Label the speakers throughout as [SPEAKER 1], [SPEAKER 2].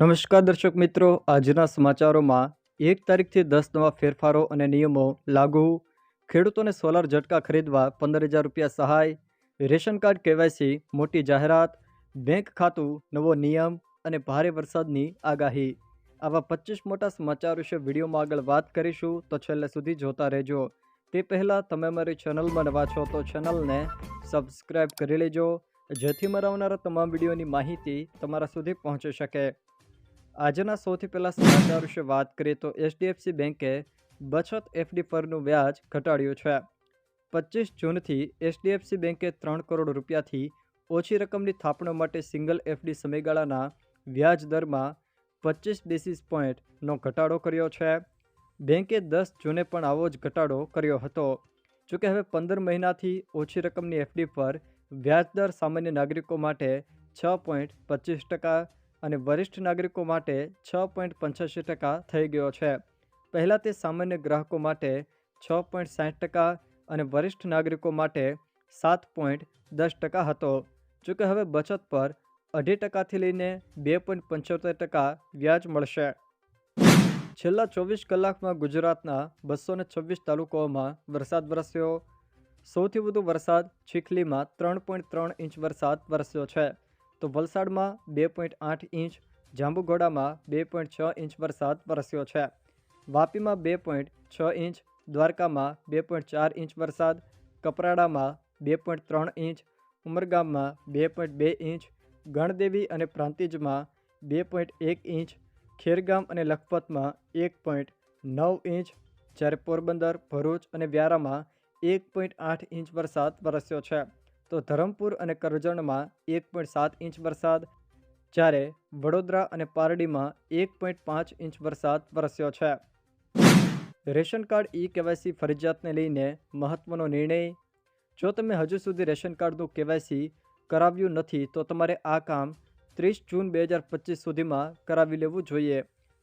[SPEAKER 1] નમસ્કાર દર્શક મિત્રો, આજના સમાચારોમાં એક તારીખથી દસ નવા ફેરફારો અને નિયમો લાગુ. ખેડૂતોને સોલાર ઝટકા ખરીદવા પંદર હજાર રૂપિયા સહાય, રેશન કાર્ડ કેવાયસી, મોટી જાહેરાત, બેંક ખાતું, નવો નિયમ અને ભારે વરસાદની આગાહી. આવા પચીસ મોટા સમાચાર વિશે વિડીયોમાં આગળ વાત કરીશું, તો છેલ્લે સુધી જોતા રહેજો. તે પહેલાં તમે મારી ચેનલમાં નવા છો, તો ચેનલને સબસ્ક્રાઈબ કરી લેજો, જેથી મારા આવનારા તમામ વિડીયોની માહિતી તમારા સુધી પહોંચી શકે. આજના સૌથી પહેલા સમાચાર વિશે વાત કરીએ તો એચડીએફસી બેંકે બચત એફડી પરનું વ્યાજ ઘટાડ્યું છે. પચીસ જૂનથી એચડીએફસી બેંકે ત્રણ કરોડ રૂપિયાથી ઓછી રકમની થાપણો માટે સિંગલ એફડી સમયગાળાના વ્યાજ દરમાં પચીસ બેસિસ પોઈન્ટનો ઘટાડો કર્યો છે. બેંકે દસ જૂને પણ આવો જ ઘટાડો કર્યો હતો. જોકે હવે પંદર મહિનાથી ઓછી રકમની એફડી પર વ્યાજદર સામાન્ય નાગરિકો માટે છ પોઈન્ટ પચીસ ટકા અને વરિષ્ઠ નાગરિકો માટે છ પોઈન્ટ પંચ્યાસી ટકા થઈ ગયો છે. પહેલાં તે સામાન્ય ગ્રાહકો માટે છ પોઈન્ટ સાઠ ટકા અને વરિષ્ઠ નાગરિકો માટે સાત પોઈન્ટ દસ ટકા હતો. જોકે હવે બચત પર અઢી ટકાથી લઈને બે પોઈન્ટ પંચોતેર ટકા વ્યાજ મળશે. છેલ્લા ચોવીસ કલાકમાં ગુજરાતના બસો ને છવ્વીસ તાલુકાઓમાં વરસાદ વરસ્યો. સૌથી વધુ વરસાદ ચીખલીમાં ત્રણ પોઈન્ટ ત્રણ ઇંચ વરસાદ વરસ્યો છે. તો વલસાડમાં બે પોઈન્ટ આઠ ઇંચ, જાંબુઘોડામાં બે પોઈન્ટ છ ઇંચ વરસાદ વરસ્યો છે. વાપીમાં બે પોઈન્ટ છ ઇંચ, દ્વારકામાં બે પોઈન્ટ ચાર ઇંચ વરસાદ, કપરાડામાં બે પોઈન્ટ ત્રણ ઇંચ, ઉમરગામમાં બે પોઈન્ટ બે ઇંચ, ગણદેવી અને પ્રાંતિજમાં બે પોઈન્ટ એક ઇંચ, ખેરગામ અને લખપતમાં એક પોઈન્ટ નવ ઇંચ, જ્યારે પોરબંદર, ભરૂચ અને વ્યારામાં એક પોઈન્ટ આઠ ઇંચ વરસાદ વરસ્યો છે. તો ધરમપુર અને કરજણમાં એક પોઈન્ટ સાત ઇંચ વરસાદ, જ્યારે વડોદરા અને પારડીમાં એક પોઈન્ટ પાંચ ઇંચ વરસાદ વરસ્યો છે. રેશન કાર્ડ ઈ કેવાયસી ફરજિયાતને લઈને મહત્વનો નિર્ણય. જો તમે હજુ સુધી રેશન કાર્ડનું કેવાયસી કરાવ્યું નથી, તો તમારે આ કામ ત્રીસ જૂન બે હજાર પચીસ સુધીમાં કરાવી લેવું જોઈએ.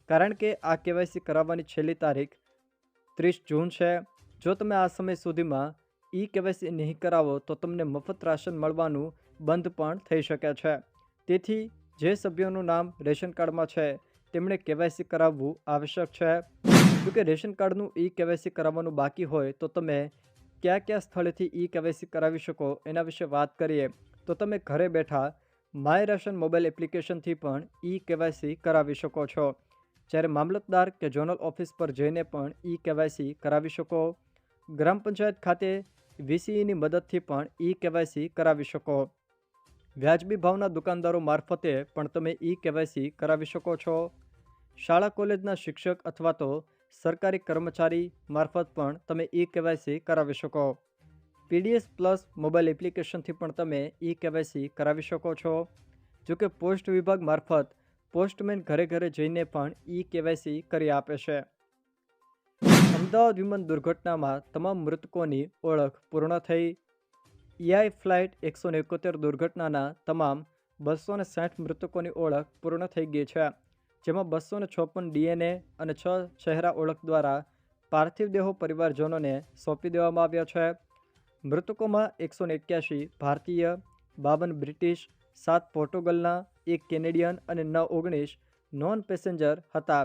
[SPEAKER 1] કારણ કે આ કેવાયસી કરાવવાની છેલ્લી તારીખ ત્રીસ જૂન છે. જો તમે આ સમય સુધીમાં ઈ કેવાયસી નહીં કરાવો તો તમને મફત રાશન મળવાનું બંધ પણ થઈ શકે છે. તેથી જે સભ્યોનું નામ રેશન કાર્ડમાં છે, તેમણે કેવાયસી કરાવવું આવશ્યક છે. જોકે રેશન કાર્ડનું ઈ કેવાયસી કરાવવાનું બાકી હોય તો તમે કયા કયા સ્થળેથી ઈ કેવાયસી કરાવી શકો એના વિશે વાત કરીએ તો તમે ઘરે બેઠા માય રેશન મોબાઈલ એપ્લિકેશનથી પણ ઈ કેવાયસી કરાવી શકો છો. જ્યારે મામલતદાર કે ઝોનલ ઓફિસ પર જઈને પણ ઈ કેવાયસી કરાવી શકો. ગ્રામ પંચાયત ખાતે વીસીઈની મદદથી પણ ઈ કેવાયસી કરાવી શકો. વ્યાજબી ભાવના દુકાનદારો મારફતે પણ તમે ઈ કેવાયસી કરાવી શકો છો. શાળા કોલેજના શિક્ષક અથવા તો સરકારી કર્મચારી મારફત પણ તમે ઈ કેવાયસી કરાવી શકો. પીડીએસ પ્લસ મોબાઈલ એપ્લિકેશનથી પણ તમે ઈ કેવાયસી કરાવી શકો છો. જો કે પોસ્ટ વિભાગ મારફત પોસ્ટમેન ઘરે ઘરે જઈને પણ ઈ કેવાયસી કરી આપે છે. અમદાવાદ વિમાન દુર્ઘટનામાં તમામ મૃતકોની ઓળખ પૂર્ણ થઈ. ઈઆઈ ફ્લાઇટ એકસો એકોતેર દુર્ઘટનાના તમામ બસો ને સાઠ મૃતકોની ઓળખ પૂર્ણ થઈ ગઈ છે, જેમાં બસો ને છપ્પન ડીએનએ અને છ ચહેરા ઓળખ દ્વારા પાર્થિવ દેહો પરિવારજનોને સોંપી દેવામાં આવ્યા છે. મૃતકોમાં એકસો એક્યાસી ભારતીય, બાવન બ્રિટિશ, સાત પોર્ટુગલના, એક કેનેડિયન અને નવ ઓગણીસ નોન પેસેન્જર હતા.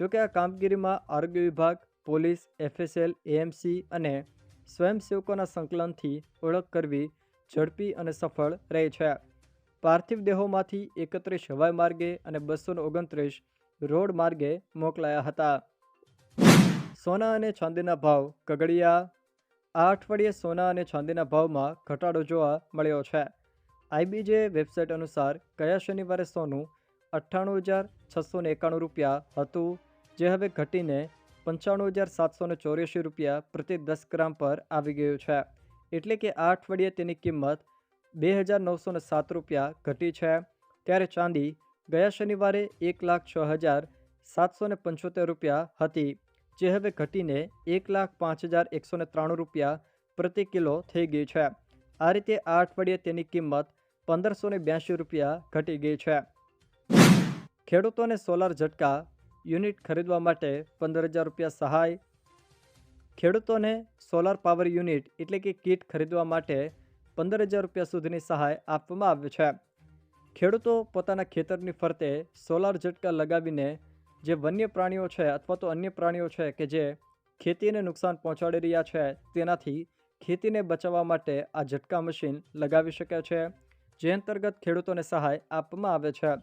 [SPEAKER 1] જોકે આ કામગીરીમાં આરોગ્ય વિભાગ, પોલીસ, એફએસએલ, એએમસી અને સ્વયંસેવકોના સંકલનથી ઓળખ કરવી ઝડપી અને સફળ રહી છે. પાર્થિવ દેહોમાંથી એકત્રીસ હવાઈ માર્ગે અને બસો ઓગણત્રીસ રોડ માર્ગે મોકલાયા હતા. સોના અને ચાંદીના ભાવ, કગડિયા. આ અઠવાડિયે સોના અને ચાંદીના ભાવમાં ઘટાડો જોવા મળ્યો છે. આઈબીજે વેબસાઇટ અનુસાર, કયા શનિવારે સોનું અઠ્ઠાણું હજાર છસો એકાણું રૂપિયા હતું, જે હવે ઘટીને પંચાણું હજાર સાતસો ચોર્યાસી રૂપિયા પ્રતિ દસ ગ્રામ પર આવી ગયું છે. એટલે કે આ અઠવાડિયે તેની કિંમત બે હજાર નવસો સાત રૂપિયા ઘટી છે. ત્યારે ચાંદી ગયા શનિવારે એક લાખ છ હજાર સાતસો પંચોતેર રૂપિયા હતી, જે હવે ઘટીને એક લાખ પાંચ હજાર એકસો ત્રાણું રૂપિયા પ્રતિ કિલો થઈ ગઈ છે. આ રીતે આ અઠવાડિયે તેની કિંમત પંદરસો બ્યાસી રૂપિયા ઘટી ગઈ છે. ખેડૂતોને સોલાર ઝટકા, યુનિટ ખરીદવા માટે પંદર હજાર રૂપિયા સહાય. ખેડૂતોને સોલાર પાવર યુનિટ એટલે કે કીટ ખરીદવા માટે પંદર હજાર રૂપિયા સુધીની સહાય આપવામાં આવી છે. ખેડૂતો પોતાના ખેતરની ફરતે સોલાર ઝટકા લગાવીને જે વન્ય પ્રાણીઓ છે અથવા તો અન્ય પ્રાણીઓ છે કે જે ખેતીને નુકસાન પહોંચાડી રહ્યા છે, તેનાથી ખેતીને બચાવવા માટે આ ઝટકા મશીન લગાવી શકે છે. જે અંતર્ગત ખેડૂતોને સહાય આપવામાં આવે છે.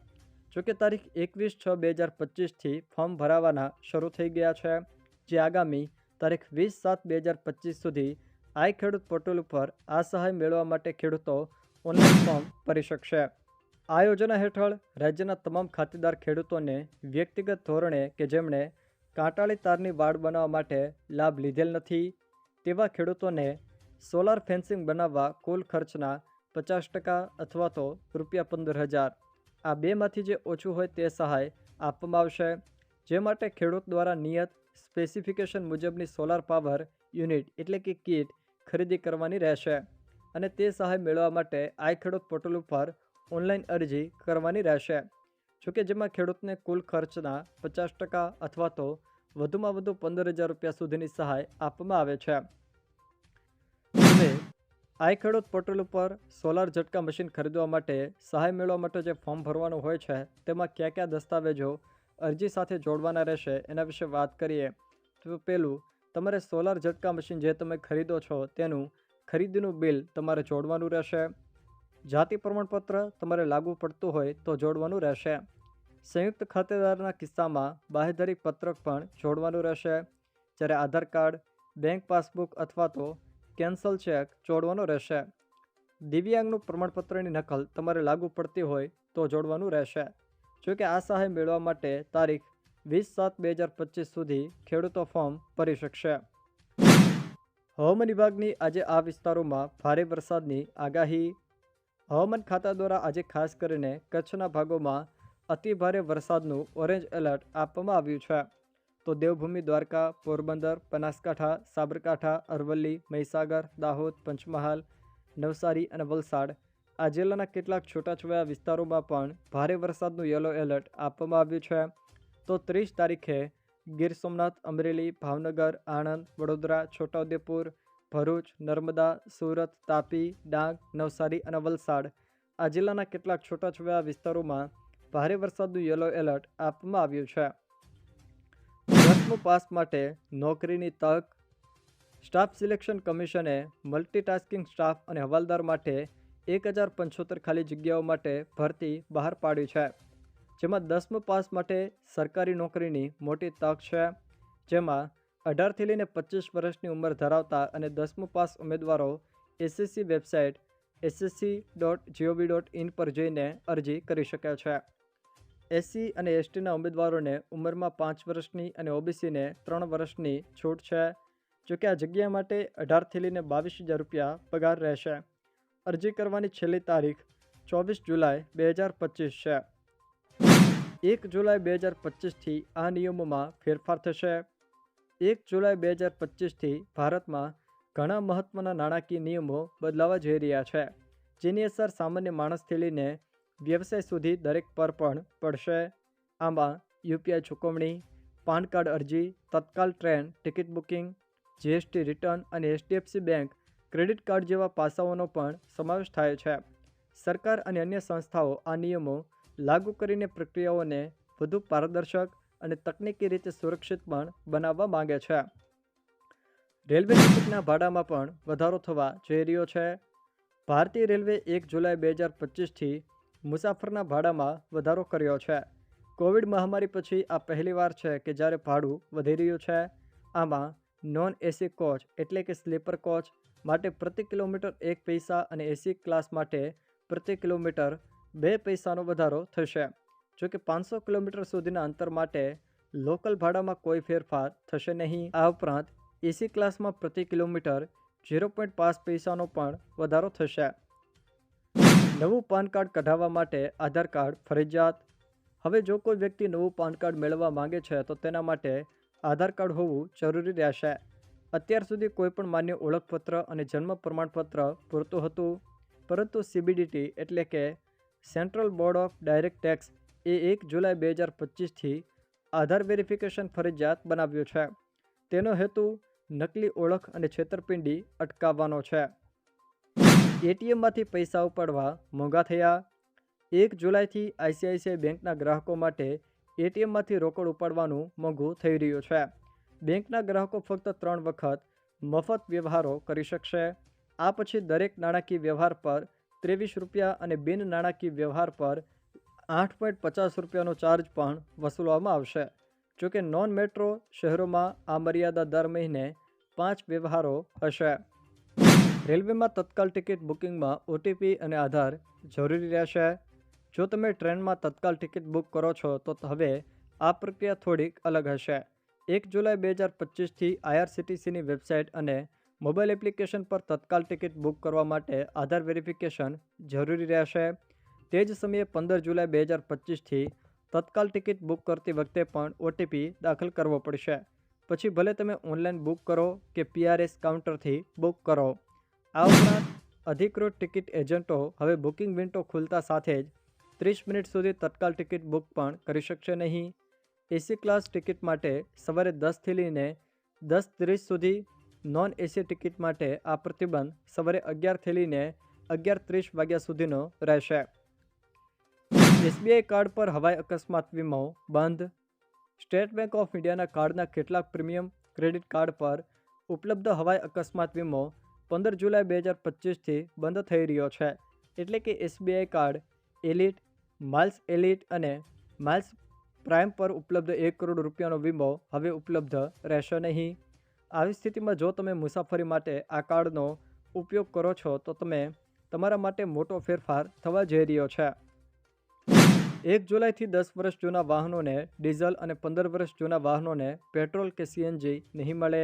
[SPEAKER 1] જોકે તારીખ એકવીસ છ બે હજાર પચીસથી ફોર્મ ભરાવાના શરૂ થઈ ગયા છે, જે આગામી તારીખ વીસ સાત બે હજાર પચીસ સુધી આઈ ખેડૂત પોર્ટલ ઉપર આ સહાય મેળવવા માટે ખેડૂતો ઓનલાઈન ફોર્મ ભરી શકશે. આ યોજના હેઠળ રાજ્યના તમામ ખાતેદાર ખેડૂતોને વ્યક્તિગત ધોરણે કે જેમણે કાંટાળી તારની વાડ બનાવવા માટે લાભ લીધેલ નથી, તેવા ખેડૂતોને સોલાર ફેન્સિંગ બનાવવા કુલ ખર્ચના પચાસ ટકા અથવા તો રૂપિયા પંદર હજાર આ બેમાંથી જે ઓછું હોય તે સહાય આપવામાં આવશે. જે માટે ખેડૂત દ્વારા નિયત સ્પેસિફિકેશન મુજબની સોલાર પાવર યુનિટ એટલે કે કીટ ખરીદી કરવાની રહેશે અને તે સહાય મેળવવા માટે આઈ ખેડૂત પોર્ટલ ઉપર ઓનલાઈન અરજી કરવાની રહેશે. જોકે જેમાં ખેડૂતને કુલ ખર્ચના પચાસ ટકા અથવા તો વધુમાં વધુ પંદર હજાર રૂપિયા સુધીની સહાય આપવામાં આવે છે. આઈ ખેડૂત પોર્ટલ ઉપર સોલાર ઝટકા મશીન ખરીદવા માટે સહાય મેળવવા માટે જે ફોર્મ ભરવાનું હોય છે, તેમાં કયા કયા દસ્તાવેજો અરજી સાથે જોડવાના રહેશે એના વિશે વાત કરીએ. તો પહેલું તમારે સોલાર ઝટકા મશીન જે તમે ખરીદો છો તેનું ખરીદીનું બિલ તમારે જોડવાનું રહેશે. જાતિ પ્રમાણપત્ર તમારે લાગુ પડતું હોય તો જોડવાનું રહેશે. સંયુક્ત ખાતેદારના કિસ્સામાં બાહેધરી પત્રક પણ જોડવાનું રહેશે. જ્યારે આધાર કાર્ડ, બેંક પાસબુક અથવા તો કેન્સલ ચેક જોડવાનો રહેશે. દિવ્યાંગનું પ્રમાણપત્રની નકલ તમારે લાગુ પડતી હોય તો જોડવાનું રહેશે. જો કે આ સહાય મેળવવા માટે તારીખ વીસ સાત બે હજાર પચીસ સુધી ખેડૂતો ફોર્મ ભરી શકશે. હવામાન વિભાગની આજે આ વિસ્તારોમાં ભારે વરસાદની આગાહી. હવામાન ખાતા દ્વારા આજે ખાસ કરીને કચ્છના ભાગોમાં અતિભારે વરસાદનું ઓરેન્જ એલર્ટ આપવામાં આવ્યું છે. તો દેવભૂમિ, દ્વારકા, પોરબંદર, બનાસકાંઠા, સાબરકાંઠા, અરવલ્લી, મહીસાગર, દાહોદ, પંચમહાલ, નવસારી અને વલસાડ. આ જિલ્લાના કેટલાક છૂટાછવાયા વિસ્તારોમાં પણ ભારે વરસાદનું યલો એલર્ટ આપવામાં આવ્યું છે. તો ત્રીસ તારીખે ગીર સોમનાથ, અમરેલી, ભાવનગર, આણંદ, વડોદરા, છોટાઉદેપુર, ભરૂચ, નર્મદા, સુરત, તાપી, ડાંગ, નવસારી અને વલસાડ. આ જિલ્લાના કેટલાક છૂટાછવાયા વિસ્તારોમાં ભારે વરસાદનું યલો એલર્ટ આપવામાં આવ્યું છે. દસમું પાસ માટે નોકરીની તક, સ્ટાફ સિલેક્શન કમિશને મલ્ટીટાસ્કિંગ સ્ટાફ અને હવાલદાર માટે એક હજાર પંચોતેર ખાલી જગ્યાઓ માટે ભરતી બહાર પાડી છે. જેમાં દસમું પાસ માટે સરકારી નોકરીની મોટી તક છે. જેમાં અઢારથી લઈને પચીસ વર્ષની ઉંમર ધરાવતા અને દસમું પાસ ઉમેદવારો SSC website SSC dot GOV dot in પર જઈને અરજી કરી શકે છે. એસસી અને એસટીના ઉમેદવારોને ઉંમરમાં પાંચ વર્ષની અને ઓબીસીને ત્રણ વર્ષની છૂટ છે જોકે આ જગ્યા માટે અઢારથી લઈને બાવીસ હજાર રૂપિયા પગાર રહેશે. અરજી કરવાની છેલ્લી તારીખ ચોવીસ જુલાઈ બે હજાર પચીસ છે. એક જુલાઈ બે હજાર પચીસથી આ નિયમોમાં ફેરફાર થશે. એક જુલાઈ બે હજાર પચીસથી ભારતમાં ઘણા મહત્ત્વના નાણાકીય નિયમો બદલાવા જઈ રહ્યા છે, જેની અસર સામાન્ય માણસથી લઈને વ્યવસાય સુધી દરેક પર પણ પડશે. આમાં યુપીઆઈ ચૂકવણી, પાન કાર્ડ અરજી, Tatkal train, ticket booking, GST return અને એચડીએફસી બેંક, ક્રેડિટ કાર્ડ જેવા પાસાઓનો પણ સમાવેશ થાય છે. સરકાર અને અન્ય સંસ્થાઓ આ નિયમો લાગુ કરીને પ્રક્રિયાઓને વધુ પારદર્શક અને તકનીકી રીતે સુરક્ષિત પણ બનાવવા માંગે છે. રેલવે ટિકિટના ભાડામાં પણ વધારો થવા જઈ રહ્યો છે. ભારતીય રેલવે એક જુલાઈ બે હજાર પચીસથી મુસાફરના ભાડામાં વધારો કર્યો છે. કોવિડ મહામારી પછી આ પહેલીવાર છે કે જ્યારે ભાડું વધી રહ્યું છે. આમાં નોન એસી કોચ એટલે કે સ્લીપર કોચ માટે પ્રતિ કિલોમીટર એક પૈસા અને એસી ક્લાસ માટે પ્રતિ કિલોમીટર બે પૈસાનો વધારો થશે. જો કે પાંચસો કિલોમીટર સુધીના અંતર માટે લોકલ ભાડામાં કોઈ ફેરફાર થશે નહીં. આ ઉપરાંત એસી ક્લાસમાં પ્રતિ કિલોમીટર ઝીરો પોઈન્ટ પાંચ પૈસાનો પણ વધારો થશે. નવું પાન કાર્ડ કઢાવવા માટે આધાર કાર્ડ, ફરજિયાત. હવે જો કોઈ વ્યક્તિ નવું પાન કાર્ડ મેળવવા માંગે છે, તો તેના માટે આધાર કાર્ડ હોવું જરૂરી રહેશે. અત્યાર સુધી કોઈપણ માન્ય ઓળખપત્ર અને જન્મ પ્રમાણપત્ર પૂરતું હતું. પરંતુ સીબીડીટી એટલે કે central board of direct tax એ એક જુલાઈ બે હજાર પચીસથી આધાર વેરિફિકેશન ફરજિયાત બનાવ્યું છે. તેનો હેતુ નકલી ઓળખ અને છેતરપિંડી અટકાવવાનો છે. એટીએમમાંથી પૈસા ઉપાડવા મોંઘા થયા. એક જુલાઈથી આઈસીઆઈસીઆઈ બેંકના ગ્રાહકો માટે એટીએમમાંથી રોકડ ઉપાડવાનું મોંઘું થઈ રહ્યું છે. બેંકના ગ્રાહકો ફક્ત ત્રણ વખત મફત વ્યવહારો કરી શકશે. આ પછી દરેક નાણાકીય વ્યવહાર પર ત્રેવીસ રૂપિયા અને બિન નાણાકીય વ્યવહાર પર આઠ પોઈન્ટ પચાસ રૂપિયાનો ચાર્જ પણ વસૂલવામાં આવશે. જોકે નોન મેટ્રો શહેરોમાં આ મર્યાદા દર મહિને પાંચ વ્યવહારો હશે. રેલવેમાં તત્કાલ ટિકિટ બુકિંગમાં ઓટીપી અને આધાર જરૂરી રહેશે. જો તમે ટ્રેનમાં તત્કાલ ટિકિટ બુક કરો છો, તો હવે આ પ્રક્રિયા થોડીક અલગ હશે. એક જુલાઈ બે હજાર પચીસથી આઈઆરસીટીસીની વેબસાઇટ અને મોબાઈલ એપ્લિકેશન પર તત્કાલ ટિકિટ બુક કરવા માટે આધાર વેરિફિકેશન જરૂરી રહેશે. તે જ સમયે પંદર જુલાઈ બે હજાર પચીસથી તત્કાલ ટિકિટ બુક કરતી વખતે પણ ઓટીપી દાખલ કરવો પડશે. પછી ભલે તમે ઓનલાઈન બુક કરો કે પીઆરએસ કાઉન્ટરથી બુક કરો. આ ઉપરાંત અધિકૃત ટિકિટ એજન્ટો હવે બુકિંગ વિન્ડો ખુલતા સાથે જ ત્રીસ મિનિટ સુધી તત્કાલ ટિકિટ બુક પણ કરી શકશે નહીં. એસી ક્લાસ ટિકિટ માટે સવારે દસથી લઈને દસ ત્રીસ સુધી નોન એસી ટિકિટ માટે આ પ્રતિબંધ સવારે અગિયારથી લઈને અગિયાર ત્રીસ વાગ્યા સુધીનો રહેશે. એસબીઆઈ કાર્ડ પર હવાઈ અકસ્માત વીમો બંધ. સ્ટેટ બેંક ઓફ ઇન્ડિયાના કાર્ડના કેટલાક પ્રીમિયમ ક્રેડિટ કાર્ડ પર ઉપલબ્ધ હવાઈ અકસ્માત વીમો પંદર જુલાઈ બે હજાર પચીસથી બંધ થઈ રહ્યો છે. એટલે કે SBI card, elite miles elite અને માઇલ્સ પ્રાઇમ પર ઉપલબ્ધ એક કરોડ રૂપિયાનો વીમો હવે ઉપલબ્ધ રહેશે નહીં. આવી સ્થિતિમાં જો તમે મુસાફરી માટે આ કાર્ડનો ઉપયોગ કરો છો, તો તમે તમારા માટે મોટો ફેરફાર થવા જઈ રહ્યો છે. એક જુલાઈથી દસ વર્ષ જૂના વાહનોને ડીઝલ અને પંદર વર્ષ જૂના વાહનોને પેટ્રોલ કે સીએનજી નહીં મળે.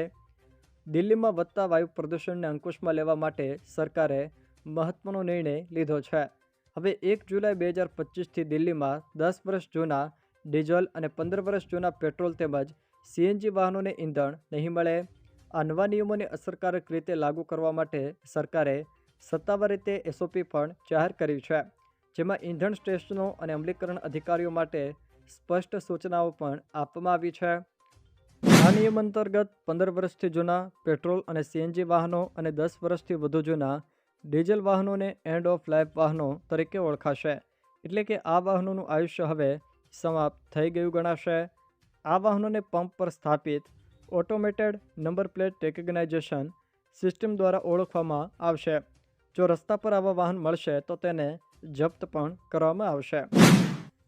[SPEAKER 1] દિલ્હીમાં વધતા વાયુ પ્રદૂષણને અંકુશમાં લેવા માટે સરકારે મહત્વનો નિર્ણય લીધો છે. હવે એક જુલાઈ બે હજાર પચીસથી દિલ્હીમાં દસ વર્ષ જૂના ડીઝલ અને પંદર વર્ષ જૂના પેટ્રોલ તેમજ સીએનજી વાહનોને ઈંધણ નહીં મળે. આ નવા નિયમોને અસરકારક રીતે લાગુ કરવા માટે સરકારે સત્તાવાર રીતે એસઓપી પણ જાહેર કર્યું છે. જેમાં ઈંધણ સ્ટેશનો અને અમલીકરણ અધિકારીઓ માટે સ્પષ્ટ સૂચનાઓ પણ આપવામાં આવી છે. આ નિયમ અંતર્ગત પંદર વર્ષથી જૂના પેટ્રોલ અને સીએનજી વાહનો અને દસ વર્ષથી વધુ જૂના ડીઝલ વાહનોને એન્ડ ઓફ લાઈફ વાહનો તરીકે ઓળખાશે. એટલે કે આ વાહનોનું આયુષ્ય હવે સમાપ્ત થઈ ગયું ગણાશે. આ વાહનોને પંપ પર સ્થાપિત automated number plate recognization system દ્વારા ઓળખવામાં આવશે. જો રસ્તા પર આવા વાહન મળશે તો તેને જપ્ત પણ કરવામાં આવશે.